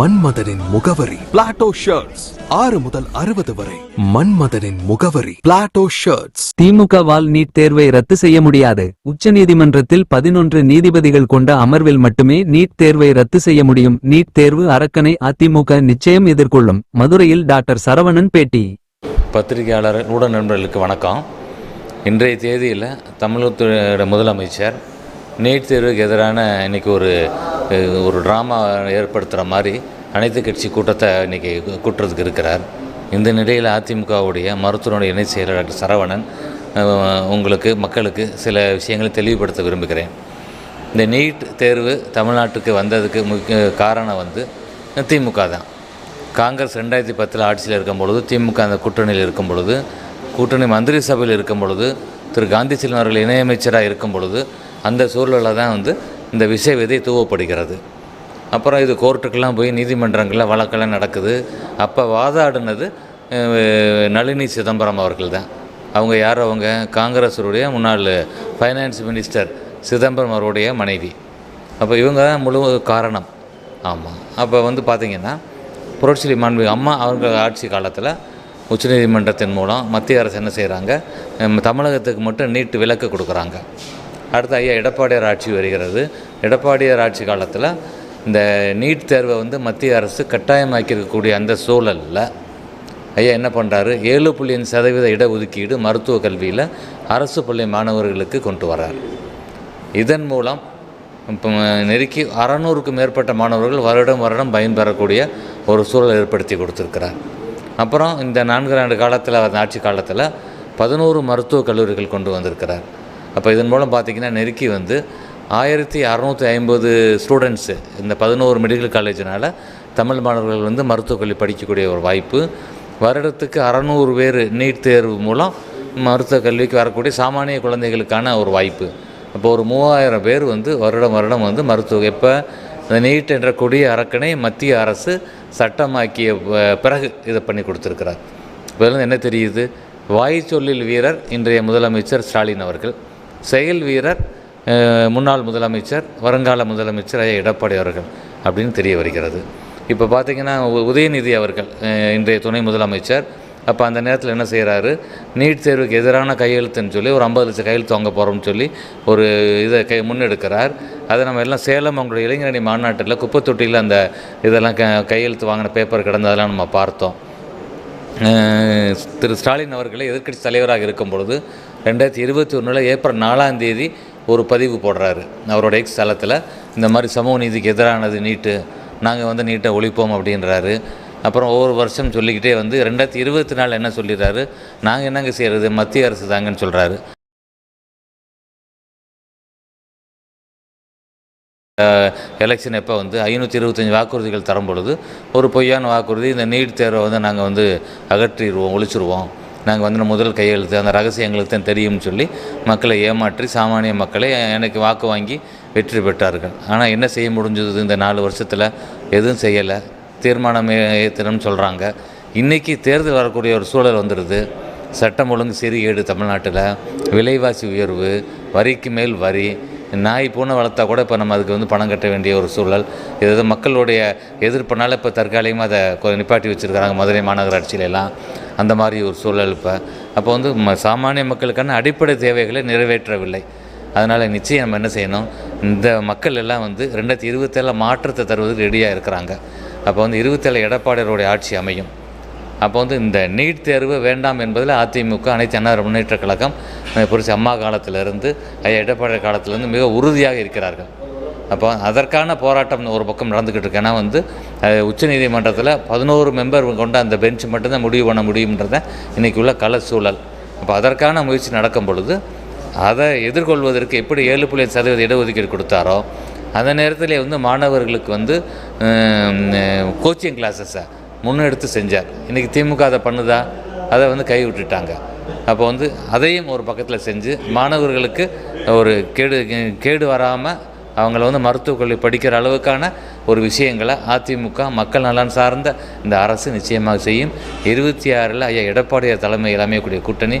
மன்மதனின் முகவரி. Plato shirts ஆறு முதல் அறுபது வரை. மன்மதனின் முகவரி. பிளாட்டோ ஷர்ட்ஸ் திமுகவால் நீட் தேர்வை ரத்து செய்ய முடியாது. உச்சநீதிமன்றத்தில் பதினொன்று நீதிபதிகள் கொண்ட அமர்வில் மட்டுமே நீட் தேர்வை ரத்து செய்ய முடியும். நீட் தேர்வு அரக்கனை அதிமுக நிச்சயம் எதிர்கொள்ளும். மதுரையில் டாக்டர் சரவணன் பேட்டி. பத்திரிகையாளர் ஊடக நண்பர்களுக்கு வணக்கம். இன்றைய தேதியில் தமிழகத்தோட முதலமைச்சர் நீட் தேர்வுக்கு எதிரான இன்னைக்கு ஒரு ஒரு ட்ராமா ஏற்படுத்துகிற மாதிரி அனைத்து கட்சி கூட்டத்தை இன்னைக்கு கூட்டுறதுக்கு இருக்கிறார். இந்த நிலையில் அதிமுகவுடைய மருத்துவனுடைய இணை செயலர் டாக்டர் சரவணன் உங்களுக்கு மக்களுக்கு சில விஷயங்களை தெளிவுபடுத்த விரும்புகிறேன். இந்த நீட் தேர்வு தமிழ்நாட்டுக்கு வந்ததுக்கு முக்கிய காரணம் வந்து திமுக தான். காங்கிரஸ் ரெண்டாயிரத்தி பத்தில் ஆட்சியில் இருக்கும் பொழுது திமுக அந்த கூட்டணியில் இருக்கும் பொழுது கூட்டணி மந்திரி சபையில் இருக்கும் பொழுது திரு காந்தி செல்வன் அவர்கள் இணையமைச்சராக இருக்கும் பொழுது அந்த சூழலில் தான் வந்து இந்த விஷய விதை தூவப்படுகிறது. அப்புறம் இது கோர்ட்டுக்கெல்லாம் போய் நீதிமன்றங்களில் வழக்கெல்லாம் நடக்குது. அப்போ வாதாடினது நளினி சிதம்பரம் அவர்கள் தான். அவங்க யார்? அவங்க காங்கிரஸருடைய முன்னாள் ஃபைனான்ஸ் மினிஸ்டர் சிதம்பரம் அவருடைய மனைவி. அப்போ இவங்க தான் முழு காரணம். ஆமாம் அப்போ வந்து பார்த்திங்கன்னா புரட்சி மாண்பு அம்மா அவங்க ஆட்சி காலத்தில் உச்சநீதிமன்றத்தின் மூலம் மத்திய அரசு என்ன செய்கிறாங்க தமிழகத்துக்கு மட்டும் நீட்டு விலக்கு கொடுக்குறாங்க. அடுத்து ஐயா எடப்பாடியார் ஆட்சி வருகிறது. எடப்பாடியார் ஆட்சி காலத்தில் இந்த நீட் தேர்வை வந்து மத்திய அரசு கட்டாயமாக்கியிருக்கக்கூடிய அந்த சூழலில் ஐயா என்ன பண்ணுறாரு ஏழு புள்ளி அஞ்சு சதவீத இடஒதுக்கீடு மருத்துவ கல்வியில் அரசு பள்ளி மாணவர்களுக்கு கொண்டு வரார் இதன் மூலம் இப்போ நெருக்கி அறநூறுக்கும் மேற்பட்ட மாணவர்கள் வருடம் வருடம் பயன்பெறக்கூடிய ஒரு சூழல் ஏற்படுத்தி கொடுத்துருக்கிறார். அப்புறம் இந்த நான்கு ஆண்டு காலத்தில் ஆட்சி காலத்தில் பதினோரு மருத்துவக் கல்லூரிகள் கொண்டு வந்திருக்கிறார். அப்போ இதன் மூலம் பார்த்திங்கன்னா நெருக்கி வந்து ஆயிரத்தி அறநூற்றி ஐம்பது ஸ்டூடெண்ட்ஸு இந்த பதினோரு மெடிக்கல் காலேஜினால் தமிழ் மாணவர்கள் வந்து மருத்துவக் கல்வி படிக்கக்கூடிய ஒரு வாய்ப்பு. வருடத்துக்கு அறநூறு பேர் நீட் தேர்வு மூலம் மருத்துவக் கல்விக்கு வரக்கூடிய சாமானிய குழந்தைகளுக்கான ஒரு வாய்ப்பு. அப்போ ஒரு மூவாயிரம் பேர் வந்து வருடம் வருடம் வந்து மருத்துவ எப்போ இந்த நீட் என்ற கொடிய அரக்கனை மத்திய அரசு சட்டமாக்கிய ப- பிறகு இதை பண்ணி கொடுத்துருக்கிறார். இதில் என்ன தெரியுது? வாய் சொல்லில் வீரர் இன்றைய முதலமைச்சர் ஸ்டாலின் அவர்கள். செயல் வீரர் முன்னாள் முதலமைச்சர் வருங்கால முதலமைச்சர் ஐயா எடப்பாடி அவர்கள் அப்படின்னு தெரிய வருகிறது. இப்போ பார்த்தீங்கன்னா உ- உதயநிதி அவர்கள் இன்றைய துணை முதலமைச்சர். அப்போ அந்த நேரத்தில் என்ன செய்கிறாரு நீட் தேர்வுக்கு எதிரான கையெழுத்துன்னு சொல்லி ஒரு ஐம்பது லட்சம் கையெழுத்து வாங்க போகிறோம்னு சொல்லி ஒரு இதை கை முன்னெடுக்கிறார். அதை நம்ம எல்லாம் சேலம் அவங்களுடைய இளைஞரணி மாநாட்டில் குப்பை தொட்டியில் அந்த இதெல்லாம் க கையெழுத்து வாங்கின பேப்பர் கிடந்ததெல்லாம் நம்ம பார்த்தோம். திரு ஸ்டாலின் அவர்களை எதிர்க்கட்சி தலைவராக இருக்கும் பொழுது ரெண்டாயிரத்தி இருபத்தி ஒன்றில் ஏப்ரல் நாலாம் தேதி ஒரு பதிவு போடுறாரு. அவரோட எக்ஸ் தளத்தில் இந்த மாதிரி சமூக நீதிக்கு எதிரானது நீட்டு நாங்கள் வந்து நீட்டை ஒழிப்போம் அப்படின்றாரு. அப்புறம் ஒவ்வொரு வருஷம் சொல்லிக்கிட்டே வந்து ரெண்டாயிரத்தி இருபத்தி நாலு என்ன சொல்லிடுறாரு? நாங்கள் என்னங்க செய்கிறது மத்திய அரசு தாங்கன்னு சொல்கிறாரு எலெக்ஷன் எப்போ வந்து ஐநூற்றி இருபத்தஞ்சி வாக்குறுதிகள் தரும் பொழுது ஒரு பொய்யான வாக்குறுதி இந்த நீட் தேர்வை வந்து நாங்கள் வந்து அகற்றிடுவோம் ஒழிச்சிருவோம். நாங்கள் வந்து முதல் கையெழுத்து அந்த ரகசியம் எங்களுக்கு தான் தெரியும்னு சொல்லி மக்களை ஏமாற்றி சாமானிய மக்களை எனக்கு வாக்கு வாங்கி வெற்றி பெற்றார்கள். ஆனால் என்ன செய்ய முடிஞ்சது இந்த நாலு வருஷத்தில்? எதுவும் செய்யலை. தீர்மானம் ஏற்றணும்னு சொல்கிறாங்க இன்றைக்கி தேர்தல் வரக்கூடிய ஒரு சூழல் வந்துடுது சட்டம் ஒழுங்கு சீர்கேடு தமிழ்நாட்டில். விலைவாசி உயர்வு வரிக்கு மேல் வரி நாய் பூனை வளர்த்தா கூட இப்போ நம்ம அதுக்கு வந்து பணம் கட்ட வேண்டிய ஒரு சூழல். இது மக்களுடைய எதிர்ப்புனால இப்போ தற்காலிகமாக அதை கொ- நிப்பாட்டி வச்சுருக்கிறாங்க மதுரை மாநகராட்சியிலலாம் அந்த மாதிரி ஒரு சூழல் இப்போ. அப்போ வந்து ம சாமானிய மக்களுக்கான அடிப்படை தேவைகளை நிறைவேற்றவில்லை. அதனால் நிச்சயம் நம்ம என்ன செய்யணும்? இந்த மக்கள் எல்லாம் வந்து ரெண்டாயிரத்தி இருபத்தேழில் மாற்றத்தை தருவதற்கு ரெடியாக இருக்கிறாங்க. அப்போ வந்து இருபத்தேழு எடப்பாடியருடைய ஆட்சி அமையும். அப்போ வந்து இந்த நீட் தேர்வு வேண்டாம் என்பதில் அதிமுக அனைத்து அண்ணா முன்னேற்ற கழகம் அஹ், அம்மா காலத்திலிருந்து ஐயா எடப்பாடி காலத்திலிருந்து மிக உறுதியாக இருக்கிறார்கள். அப்போ அதற்கான போராட்டம் ஒரு பக்கம் நடந்துக்கிட்டு இருக்கு. ஏன்னா வந்து உச்சநீதிமன்றத்தில் பதினோரு மெம்பர் கொண்ட அந்த பெஞ்ச் மட்டும்தான் முடிவு பண்ண முடியுன்றத இன்றைக்கி உள்ள கள சூழல். அப்போ அதற்கான முயற்சி நடக்கும் பொழுது அதை எதிர்கொள்வதற்கு எப்படி ஏழு புள்ளி சதவீத இடஒதுக்கீடு கொடுத்தாரோ அந்த நேரத்தில் வந்து மாணவர்களுக்கு வந்து கோச்சிங் கிளாஸஸை முன்னெடுத்து செஞ்சார். இன்றைக்கி திமுக அதை பண்ணுதா? அதை வந்து கை விட்டுட்டாங்க. அப்போ வந்து அதையும் ஒரு பக்கத்தில் செஞ்சு மாணவர்களுக்கு ஒரு கேடு கேடு வராமல் அவங்கள வந்து மருத்துவக் கல்வி படிக்கிற அளவுக்கான ஒரு விஷயங்களை அதிமுக மக்கள் நலன் சார்ந்த இந்த அரசு நிச்சயமாக செய்யும். இருபத்தி ஆறில் ஐயா எடப்பாடியார் தலைமையில் அமையக்கூடிய கூட்டணி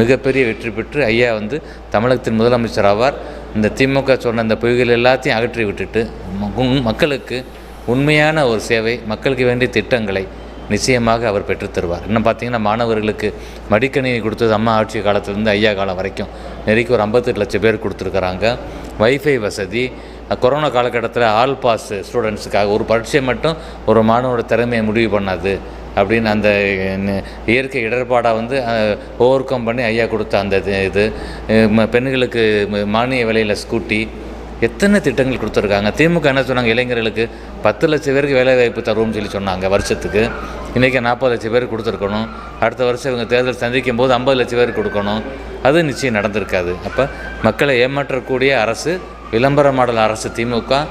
மிகப்பெரிய வெற்றி பெற்று ஐயா வந்து தமிழகத்தின் முதலமைச்சர் ஆவார். இந்த திமுக சொன்ன இந்த பொய்கள் எல்லாத்தையும் அகற்றி விட்டுட்டு மக்களுக்கு உண்மையான ஒரு சேவை மக்களுக்கு வேண்டிய திட்டங்களை நிச்சயமாக அவர் பெற்றுத்தருவார் இன்னும் பார்த்தீங்கன்னா மாணவர்களுக்கு மடிக்கணினி கொடுத்தது அம்மா ஆட்சி காலத்திலேருந்து ஐயா காலம் வரைக்கும். நெருக்கி ஒரு ஐம்பத்தெட்டு லட்சம் பேர் கொடுத்துருக்குறாங்க. வைஃபை வசதி கொரோனா காலகட்டத்தில் ஆல் பாஸ் ஸ்டூடெண்ட்ஸுக்காக ஒரு பரீட்சை மட்டும் ஒரு மாணவனோட திறமையை முடிவு பண்ணாது அப்படின்னு அந்த இயற்கை இடர்பாடாக வந்து ஓவர் கம் பண்ணி ஐயா கொடுத்த அந்த இது இது ம- பெண்களுக்கு மானிய விலையில் ஸ்கூட்டி எத்தனை திட்டங்கள் கொடுத்துருக்காங்க? திமுக என்ன சொன்னாங்க? இளைஞர்களுக்கு பத்து லட்சம் பேருக்கு வேலைவாய்ப்பு தருவோம்னு சொல்லி சொன்னாங்க வருஷத்துக்கு. இன்றைக்கி நாற்பது லட்சம் பேருக்கு கொடுத்துருக்கணும். அடுத்த வருஷம் இவங்க தேர்தல் சந்திக்கும் போது ஐம்பது லட்சம் பேருக்கு கொடுக்கணும். அது நிச்சயம் நடந்திருக்காது. அப்போ மக்களை ஏமாற்றக்கூடிய அரசு விளம்பர மாடல் அரசு திமுக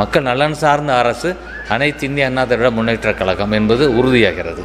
மக்கள் நலன் சார்ந்த அரசு அனைத்து இந்திய அண்ணா திராவிட முன்னேற்ற கழகம் என்பது உறுதியாகிறது.